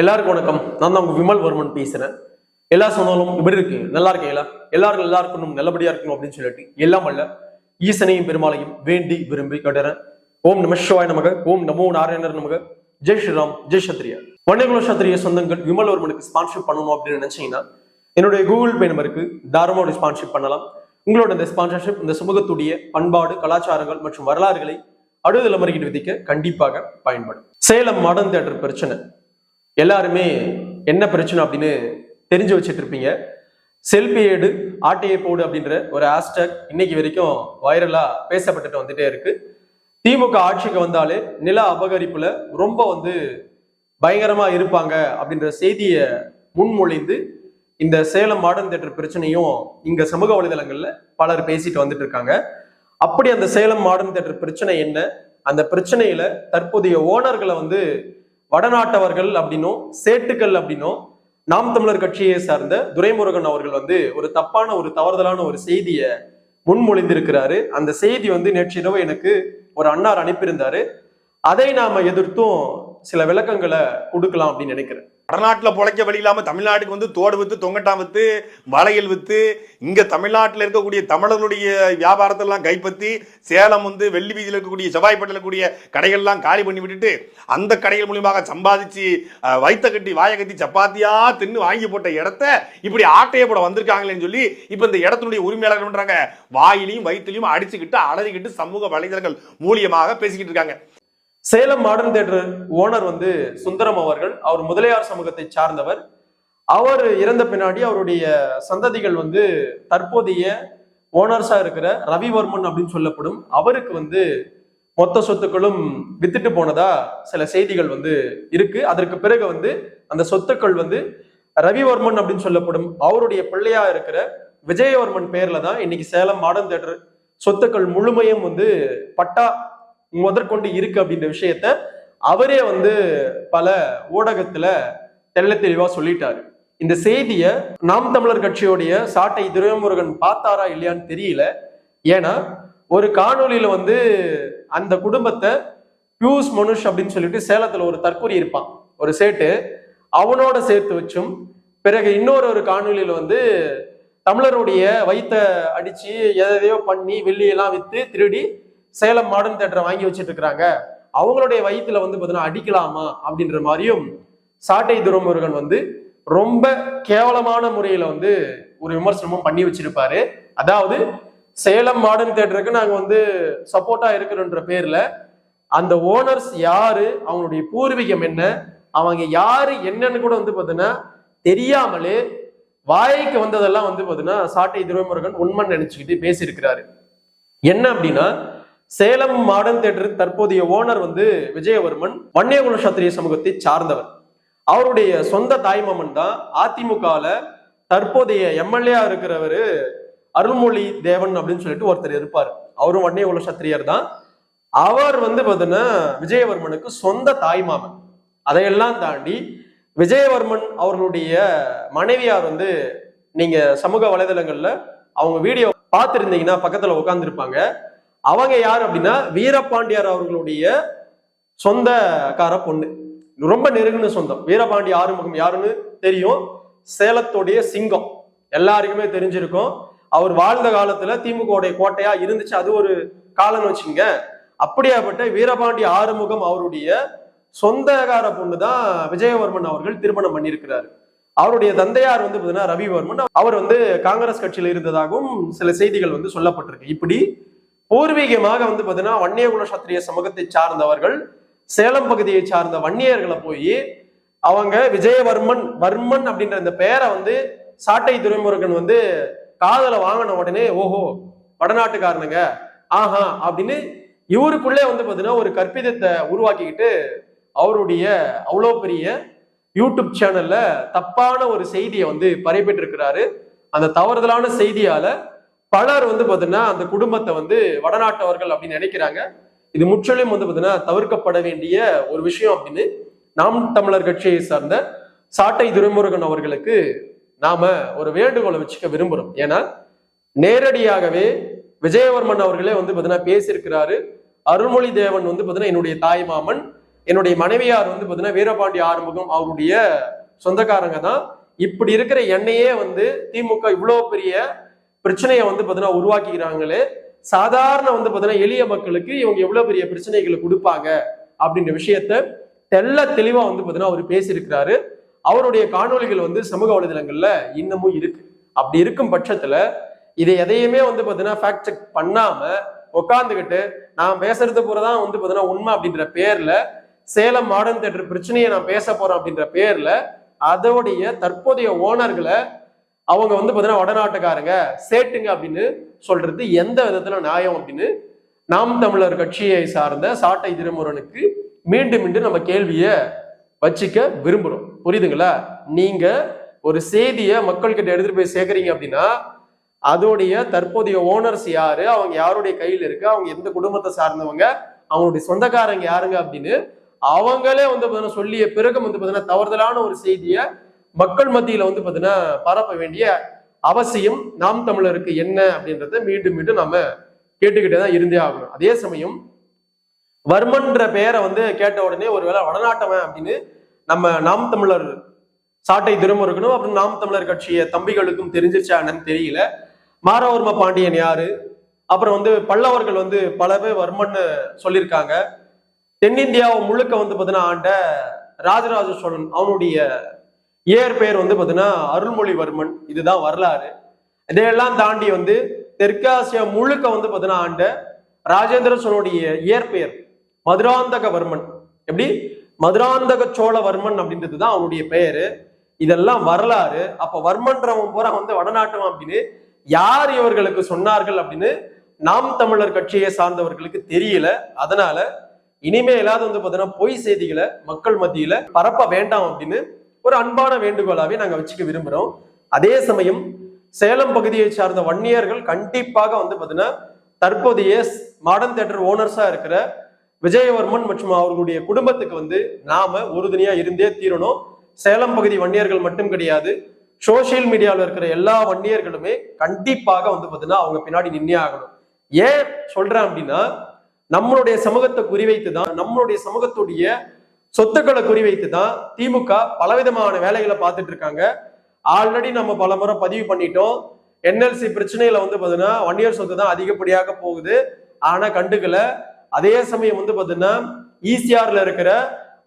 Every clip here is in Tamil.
எல்லாருக்கும் வணக்கம். நான் தான் உங்க விமல் வர்மன் பேசுறேன். எல்லா சொன்னாலும் இப்படி இருக்கு. நல்லா இருக்கீங்களா? எல்லாரும் நல்லா இருக்கணும். நல்லபடியா இருக்கணும் அப்படின்னு சொல்லிட்டு எல்லாம் அல்ல. ஈசனையும் பெருமாளையும் வேண்டி விரும்பி கேட்டுறேன். ஓம் நம சிவாய நமக. ஓம் நமோ நாராயணர் நமக. ஜெய் ஸ்ரீராம். ஜெய் சத்ரியா வண்ணகுல சத்திரிய சொந்தங்கள். விமல் வர்மனுக்கு ஸ்பான்ஷிப் பண்ணணும் அப்படின்னு நினைச்சீங்கன்னா என்னுடைய கூகுள் பே நம்பருக்கு தாராளமாக ஸ்பான்ஷிப் பண்ணலாம். உங்களோட இந்த ஸ்பான்சர்ஷிப் இந்த சமூகத்துடைய பண்பாடு கலாச்சாரங்கள் மற்றும் வரலாறுகளை அடுத்த தலைமுறைக்கு விதிக்க கண்டிப்பாக பயன்படும். சேலம் மாடர்ன் தியேட்டர் பிரச்சனை. எல்லாருமே என்ன பிரச்சனை அப்படின்னு தெரிஞ்சு வச்சுட்டு இருப்பீங்க செல்ஃபி ஏடு ஆட்டையை போடு அப்படின்ற ஒரு ஹேஷ்டேக் இன்னைக்கு வரைக்கும் வைரலா பேசப்பட்டுட்டு வந்துட்டே இருக்கு. திமுக ஆட்சிக்கு வந்தாலே நில அபகரிப்புல ரொம்ப வந்து பயங்கரமா இருப்பாங்க அப்படின்ற செய்தியை முன்மொழிந்து இந்த சேலம் மாடர்ன் தேட்டர் பிரச்சனையும் இங்க சமூக வலைதளங்கள்ல பலர் பேசிட்டு வந்துட்டு இருக்காங்க அப்படி அந்த சேலம் மாடர்ன் தேட்டர் பிரச்சனை என்ன? அந்த பிரச்சனையில தற்போதைய ஓனர்களை வந்து வடநாட்டவர்கள் அப்படின்னும் சேட்டுக்கள் அப்படின்னும் நாம் தமிழர் கட்சியை சார்ந்த துரைமுருகன் அவர்கள் வந்து ஒரு தப்பான ஒரு தவறுதலான ஒரு செய்தியை முன்மொழிந்திருக்கிறாரு. அந்த செய்தி வந்து நேற்று இரவு எனக்கு ஒரு அன்னார் அனுப்பியிருந்தாரு. அதை நாம எதிர்த்தும் சில விளக்கங்களை கொடுக்கலாம் அப்படின்னு நினைக்கிறேன். வடநாட்டில் பொழைக்க வழி இல்லாமல் தமிழ்நாட்டுக்கு வந்து தோடு வித்து தொங்கட்டான் வித்து வளையல் வித்து இங்கே தமிழ்நாட்டில் இருக்கக்கூடிய தமிழர்களுடைய வியாபாரத்தெல்லாம் கைப்பற்றி சேலம் வந்து வெள்ளி வீதியில் இருக்கக்கூடிய செவ்வாய்ப்பட்டில் இருக்கக்கூடிய கடைகள்லாம் காலி பண்ணி விட்டுட்டு அந்த கடைகள் மூலியமாக சம்பாதிச்சு வைத்த கட்டி வாயை கட்டி சப்பாத்தியா தின்னு வாங்கி போட்ட இடத்த இப்படி ஆட்டையை போட வந்திருக்காங்களேன்னு சொல்லி இப்போ இந்த இடத்தினுடைய உரிமையாளர் பண்ணுறாங்க வாயிலையும் வயிற்றுலையும் அடிச்சுக்கிட்டு அலறிக்கிட்டு சமூக வலைதளங்கள் மூலியமாக பேசிக்கிட்டு இருக்காங்க. சேலம் மாடர்ன் தேட்டர் ஓனர் வந்து சுந்தரம் அவர்கள் அவர் முதலியார் சமூகத்தை சார்ந்தவர். அவர் இறந்த பின்னாடி அவருடைய சந்ததிகள் வந்து தற்போதைய ஓனர்ஸா இருக்கிற ரவிவர்மன் அப்படின்னு சொல்லப்படும். அவருக்கு வந்து மொத்த சொத்துக்களும் வித்துட்டு போனதா சில செய்திகள் வந்து இருக்கு. அதற்கு பிறகு வந்து அந்த சொத்துக்கள் வந்து ரவிவர்மன் அப்படின்னு சொல்லப்படும். அவருடைய பிள்ளையா இருக்கிற விஜயவர்மன் பேர்ல தான் இன்னைக்கு சேலம் மாடர்ன் தேட்டர் சொத்துக்கள் முழுமையும் வந்து பட்டா முதற்கொண்டு இருக்கு அப்படின்ற விஷயத்த அவரே வந்து பல ஊடகத்துல தெள்ள தெளிவா சொல்லிட்டாரு. இந்த செய்திய நாம் தமிழர் கட்சியோடைய சாட்டை துரைமுருகன் பார்த்தாரா இல்லையான்னு தெரியல. ஏன்னா ஒரு காணொலியில வந்து அந்த குடும்பத்தை பியூஸ் மனுஷ் அப்படின்னு சொல்லிட்டு சேலத்துல ஒரு தற்கொலை இருப்பான். ஒரு சேட்டு அவனோட சேர்த்து வச்சும் பிறகு இன்னொரு ஒரு காணொலியில வந்து தமிழருடைய வயிற்ற அடிச்சு எதையோ பண்ணி வெள்ளியெல்லாம் வித்து திருடி சேலம் மாடர்ன் தேட்டரை வாங்கி வச்சுட்டு இருக்கிறாங்க அவங்களுடைய வயிற்றுல வந்து பார்த்தீங்கன்னா அடிக்கலாமா அப்படின்ற மாதிரியும் சாட்டை துரமுருகன் வந்து ரொம்ப கேவலமான முறையில வந்து ஒரு விமர்சனமும் பண்ணி வச்சிருப்பாரு. அதாவது சேலம் மாடர்ன் தேட்டருக்கு நாங்க வந்து சப்போர்ட்டா இருக்கிறோன்ற பேர்ல அந்த ஓனர்ஸ் யாரு அவங்களுடைய பூர்வீகம் என்ன அவங்க யாரு என்னன்னு கூட வந்து பார்த்தீங்கன்னா தெரியாமலே வாய்க்கு வந்ததெல்லாம் வந்து பார்த்தீங்கன்னா சாட்டை துரைமுருகன் உண்மை நினைச்சுக்கிட்டு பேசியிருக்கிறாரு. என்ன அப்படின்னா சேலம் மாடர்ன் தேட்டருக்கு தற்போதைய ஓனர் வந்து விஜயவர்மன் வன்னியகுல சத்திரிய சமூகத்தை சார்ந்தவர். அவருடைய சொந்த தாய்மாமன் தான் அதிமுகவில் தற்போதைய எம்எல்ஏ இருக்கிறவர் அருள்மொழி தேவன் அப்படின்னு சொல்லிட்டு ஒருத்தர் இருப்பார். அவரும் வன்னியகுல சத்திரியர் தான். அவர் வந்து பார்த்தீங்கன்னா விஜயவர்மனுக்கு சொந்த தாய்மாமன் அதையெல்லாம் தாண்டி விஜயவர்மன் அவர்களுடைய மனைவியார் வந்து நீங்க சமூக வலைதளங்கள்ல அவங்க வீடியோ பார்த்துருந்தீங்கன்னா பக்கத்துல உட்காந்துருப்பாங்க அவங்க யார் அப்படின்னா வீரபாண்டியார் அவர்களுடைய சொந்தக்கார பொண்ணு. ரொம்ப நெருங்கின சொந்தம். வீரபாண்டி ஆறுமுகம் யாருன்னு தெரியும்? சேலத்துடைய சிங்கம். எல்லாருக்குமே தெரிஞ்சிருக்கும். அவர் வாழ்ந்த காலத்துல திமுக கோட்டையா இருந்துச்சு. அது ஒரு காலம்னு வச்சுங்க அப்படியாப்பட்ட வீரபாண்டி ஆறுமுகம் அவருடைய சொந்தக்கார பொண்ணு தான் விஜயவர்மன் அவர்கள் திருமணம் பண்ணியிருக்கிறாரு. அவருடைய தந்தையார் வந்து பார்த்தீங்கன்னா ரவிவர்மன். அவர் வந்து காங்கிரஸ் கட்சியில் இருந்ததாகவும் சில செய்திகள் வந்து சொல்லப்பட்டிருக்கு. இப்படி பூர்வீகமாக வந்து பார்த்தீங்கன்னா வன்னியகுல சத்திரிய சமூகத்தை சார்ந்தவர்கள் சேலம் பகுதியை சார்ந்த வன்னியர்களை போய் அவங்க விஜயவர்மன் வர்மன் அப்படின்ற இந்த பெயரை வந்து சாட்டை துரைமுருகன் வந்து காதல வாங்கின உடனே ஓஹோ வடநாட்டுக்காரனுங்க. ஆஹா அப்படின்னு இவருக்குள்ளே வந்து பார்த்தீங்கன்னா ஒரு கற்பிதத்தை உருவாக்கிக்கிட்டு அவருடைய அவ்வளோ பெரிய யூடியூப் சேனல்ல தப்பான ஒரு செய்தியை வந்து பரப்பிட்டு இருக்கிறாரு. அந்த தவறுதலான செய்தியால பலர் வந்து பார்த்தீங்கன்னா அந்த குடும்பத்தை வந்து வடநாட்டவர்கள் அப்படின்னு நினைக்கிறாங்க. இது முற்றிலும் வந்து பார்த்தீங்கன்னா தவிர்க்கப்பட வேண்டிய ஒரு விஷயம் அப்படின்னு நாம் தமிழர் கட்சியை சார்ந்த சாட்டை துரைமுருகன் அவர்களுக்கு நாம ஒரு வேண்டுகோளை வச்சுக்க விரும்புறோம். ஏன்னா நேரடியாகவே விஜயவர்மன் அவர்களே வந்து பார்த்தீங்கன்னா பேசியிருக்கிறாரு. அருள்மொழி தேவன் வந்து பார்த்தீங்கன்னா என்னுடைய தாய் மாமன் என்னுடைய மனைவியார் வந்து பாத்தீங்கன்னா வீரபாண்டி ஆறுமுகம் அவருடைய சொந்தக்காரங்க தான். இப்படி இருக்கிற எண்ணெயே வந்து திமுக இவ்வளவு பெரிய பிரச்சனையை வந்து பார்த்தீங்கன்னா உருவாக்கிக்கிறாங்களே. சாதாரண வந்து பார்த்தீங்கன்னா எளிய மக்களுக்கு இவங்க எவ்வளோ பெரிய பிரச்சனைகளை கொடுப்பாங்க அப்படின்ற விஷயத்த தெல்ல தெளிவாக வந்து பார்த்தீங்கன்னா அவர் பேசியிருக்கிறாரு. அவருடைய காணொளிகள் வந்து சமூக வலைதளங்களில் இன்னமும் இருக்கு. அப்படி இருக்கும் பட்சத்தில் இதை எதையுமே வந்து பார்த்தீங்கன்னா ஃபேக்ட் செக் பண்ணாம உட்காந்துக்கிட்டு நான் பேசுறது போறதான் வந்து பார்த்தீங்கன்னா உண்மை அப்படின்ற பேர்ல சேலம் மாடர்ன் தேட்டர் பிரச்சனையை நான் பேச போறேன் அப்படின்ற பேர்ல அதோடைய தற்போதைய ஓனர்களை அவங்க வந்து பார்த்தீங்கன்னா வடநாட்டுக்காரங்க சேட்டுங்க அப்படின்னு சொல்றது எந்த விதத்துல நியாயம் அப்படின்னு நாம் தமிழர் கட்சியை சார்ந்த சாட்டை திருமுருகனுக்கு மீண்டும் மீண்டும் நம்ம கேள்வியை வச்சுக்க விரும்புகிறோம் புரியுதுங்களா? நீங்க ஒரு செய்தியை மக்கள்கிட்ட எடுத்துட்டு போய் சேர்க்குறீங்க அப்படின்னா அதோடைய தற்போதைய ஓனர்ஸ் யாரு? அவங்க யாருடைய கையில் இருக்கு? அவங்க எந்த குடும்பத்தை சார்ந்தவங்க? அவங்களுடைய சொந்தக்காரங்க யாருங்க அப்படின்னு அவங்களே வந்து பார்த்தீங்கன்னா சொல்லிய பிறகு வந்து பார்த்தீங்கன்னா தவறுதலான ஒரு செய்தியை மக்கள் மத்தியில வந்து பாத்தீங்கன்னா பரப்ப வேண்டிய அவசியம் நாம் தமிழருக்கு என்ன அப்படின்றத மீண்டும் மீண்டும் நம்ம கேட்டுக்கிட்டே தான் இருந்தே ஆகணும். அதே சமயம் வர்மன்ற பெயரை வந்து கேட்ட உடனே ஒருவேளை வடநாட்டவன் அப்படின்னு நம்ம நாம் தமிழர் சாட்டை திருமுருகனும் அப்புறம் நாம் தமிழர் கட்சிய தம்பிகளுக்கும் தெரிஞ்சிருச்சா என்னன்னு தெரியல. மாரவர்ம பாண்டியன் யாரு? அப்புறம் வந்து பல்லவர்கள் வந்து பல பேர் வர்மன்னு சொல்லியிருக்காங்க. தென்னிந்தியாவை முழுக்க வந்து பார்த்தீங்கன்னா ஆண்ட ராஜராஜ சோழன் அவனுடைய இயற் பெயர் வந்து பார்த்தீங்கன்னா அருள்மொழிவர்மன். இதுதான் வரலாறு. இதையெல்லாம் தாண்டி வந்து தெற்காசியா முழுக்க வந்து பார்த்தீங்கன்னா ஆண்ட ராஜேந்திர சோழனுடைய இயற்பெயர் மதுராந்தகவர்மன். எப்படி? மதுராந்தக சோழவர்மன் அப்படின்றது தான் அவனுடைய பெயரு. இதெல்லாம் வரலாறு. அப்ப வர்மன்றவன் பூரா வந்து வடநாட்டவன் அப்படின்னு யார் இவர்களுக்கு சொன்னார்கள் அப்படின்னு நாம் தமிழர் கட்சியை சார்ந்தவர்களுக்கு தெரியல. அதனால இனிமேலாவது வந்து பார்த்தீங்கன்னா பொய் செய்திகளை மக்கள் மத்தியில பரப்ப வேண்டாம் அப்படின்னு ஒரு அன்பான வேண்டுகோளாவே நாங்க வச்சுக்க விரும்புறோம். அதே சமயம் சேலம் பகுதியை சார்ந்த வன்னியர்கள் கண்டிப்பாக வந்து பாத்தீங்கன்னா தற்போதைய மாடர்ன் தேட்டர் ஓனர்ஸா இருக்கிற விஜயவர்மன் மற்றும் அவர்களுடைய குடும்பத்துக்கு வந்து நாம உறுதுணையா இருந்தே தீரணும். சேலம் பகுதி வன்னியர்கள் மட்டும் கிடையாது சோசியல் மீடியாவில் இருக்கிற எல்லா வன்னியர்களுமே கண்டிப்பாக வந்து பார்த்தீங்கன்னா அவங்க பின்னாடி நின்னே ஆகணும். ஏன் சொல்றேன் அப்படின்னா நம்மளுடைய சமூகத்தை குறிவைத்து தான் நம்மளுடைய சமூகத்துடைய சொத்துக்களை குறிவைத்து தான் திமுக பலவிதமான வேலைகளை பார்த்துட்டு இருக்காங்க. ஆல்ரெடி நம்ம பல முறை பதிவு பண்ணிட்டோம். என்எல்சி பிரச்சனையில வந்து பாத்தீங்கன்னா வன்னியர் சொத்து தான் அதிகப்படியாக போகுது. ஆனா கண்டுக்கல. அதே சமயம் வந்து பாத்தீங்கன்னா ஈசிஆர்ல இருக்கிற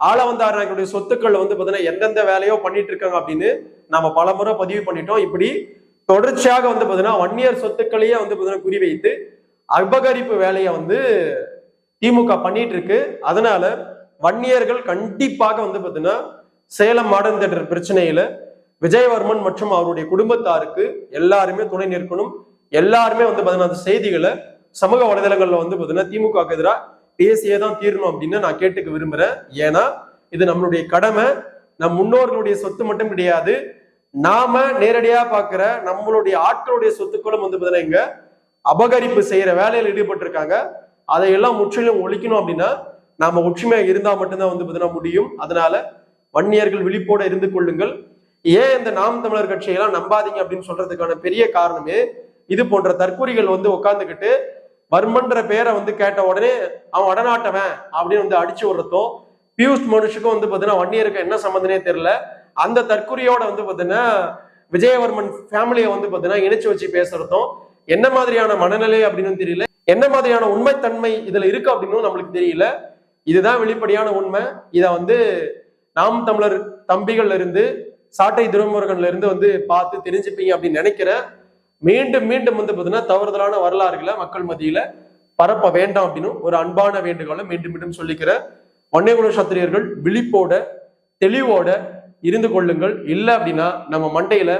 ஆளவந்தார் நாயக்கருடைய சொத்துக்கள் வந்து பாத்தீங்கன்னா எந்தெந்த வேலையோ பண்ணிட்டு இருக்காங்க அப்படின்னு நம்ம பல முறை பதிவு பண்ணிட்டோம். இப்படி தொடர்ச்சியாக வந்து பாத்தீங்கன்னா வன்னியர் சொத்துக்களையே வந்து பாத்தீங்கன்னா குறிவைத்து அபகரிப்பு வேலையை வந்து திமுக பண்ணிட்டு இருக்கு. அதனால வன்னியர்கள் கண்டிப்பாக வந்து பார்த்தீங்கன்னா சேலம் மாடர்ன் தேட்டர் பிரச்சனையில விஜயவர்மன் மற்றும் அவருடைய குடும்பத்தாருக்கு எல்லாருமே துணை நிற்கணும். எல்லாருமே வந்து பார்த்தீங்கன்னா அந்த செய்திகளை சமூக வலைதளங்கள்ல வந்து பார்த்தீங்கன்னா திமுக எதிராக பேசியே தான் தீரணும் அப்படின்னு நான் கேட்டுக்க விரும்புறேன். ஏன்னா இது நம்மளுடைய கடமை. நம் முன்னோர்களுடைய சொத்து மட்டும் கிடையாது. நாம நேரடியா பாக்குற நம்மளுடைய ஆட்களுடைய சொத்துக்களும் வந்து பார்த்தீங்கன்னா இங்க அபகரிப்பு செய்யற வேலையில் ஈடுபட்டிருக்காங்க. அதையெல்லாம் முற்றிலும் ஒழிக்கணும் அப்படின்னா நாம ஒற்றுமையா இருந்தா மட்டும்தான் வந்து பார்த்தீங்கன்னா முடியும். அதனால வன்னியர்கள் விழிப்போட இருந்து கொள்ளுங்கள். ஏன் இந்த நாம் தமிழர் கட்சியெல்லாம் நம்பாதீங்க அப்படின்னு சொல்றதுக்கான பெரிய காரணமே இது போன்ற தற்கூரிகள் வந்து உட்கார்ந்துக்கிட்டு வர்மன்ற பேரை வந்து கேட்ட உடனே அவன் வடநாட்டவன் அப்படின்னு வந்து அடிச்சு விடுறதும் பியூஷ் மனுஷுக்கும் வந்து பார்த்தீங்கன்னா வன்னியருக்கு என்ன சம்மந்தனே தெரியல. அந்த தற்கூரியோட வந்து பார்த்தீங்கன்னா விஜயவர்மன் ஃபேமிலியை வந்து பார்த்தீங்கன்னா இணைச்சு வச்சு பேசுறதும் என்ன மாதிரியான மனநிலை அப்படின்னு தெரியல. என்ன மாதிரியான உண்மைத்தன்மை இதுல இருக்கு அப்படின்னு நம்மளுக்கு தெரியல. இதுதான் வெளிப்படையான உண்மை. இதை வந்து நாம் தமிழர் தம்பிகள்ல இருந்து சாட்டை துறைமுருகன்ல இருந்து வந்து பார்த்து தெரிஞ்சுப்பீங்க அப்படின்னு நினைக்கிறேன் மீண்டும் மீண்டும் வந்து பார்த்தீங்கன்னா தவறுதலான வரலாறுகளை மக்கள் மத்தியில பரப்ப வேண்டாம் அப்படின்னு ஒரு அன்பான வேண்டுகோளை மீண்டும் மீண்டும் சொல்லிக்கிறேன் வன்னியகுல சத்திரியர்கள் விழிப்போட தெளிவோட இருந்து கொள்ளுங்கள். இல்லை அப்படின்னா நம்ம மண்டையில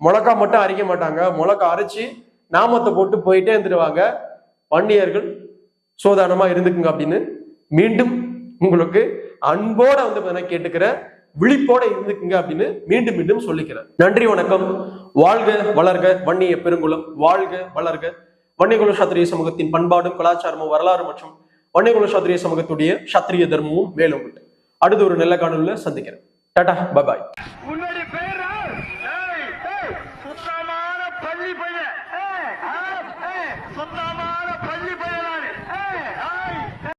முழக்கா மட்டும் அரைக்க மாட்டாங்க. முழக்கா அரைச்சி நாமத்தை போட்டு போயிட்டே இருந்துருவாங்க. வன்னியர்கள் சோதானமா இருந்துக்குங்க அப்படின்னு மீண்டும் உங்களுக்கு அன்போட வந்து பாத்தீங்கன்னா கேட்டுக்கிறேன் விழிப்போட இருந்துக்குங்க அப்படின்னு மீண்டும் மீண்டும் சொல்லிக்கிறேன். நன்றி வணக்கம். வாழ்க வளர்க வன்னிய பெருங்குளம். வாழ்க வளர்க. வன்னியகுல சாத்திரிய சமூகத்தின் பண்பாடும் கலாச்சாரமும் வரலாறு மற்றும் வன்னியகுல சாத்திரிய சமூகத்துடைய சத்திரிய தர்மமும் மேலும் அடுத்து ஒரு நல்ல காணொலியில் சந்திக்கிறேன். Tata bye bye.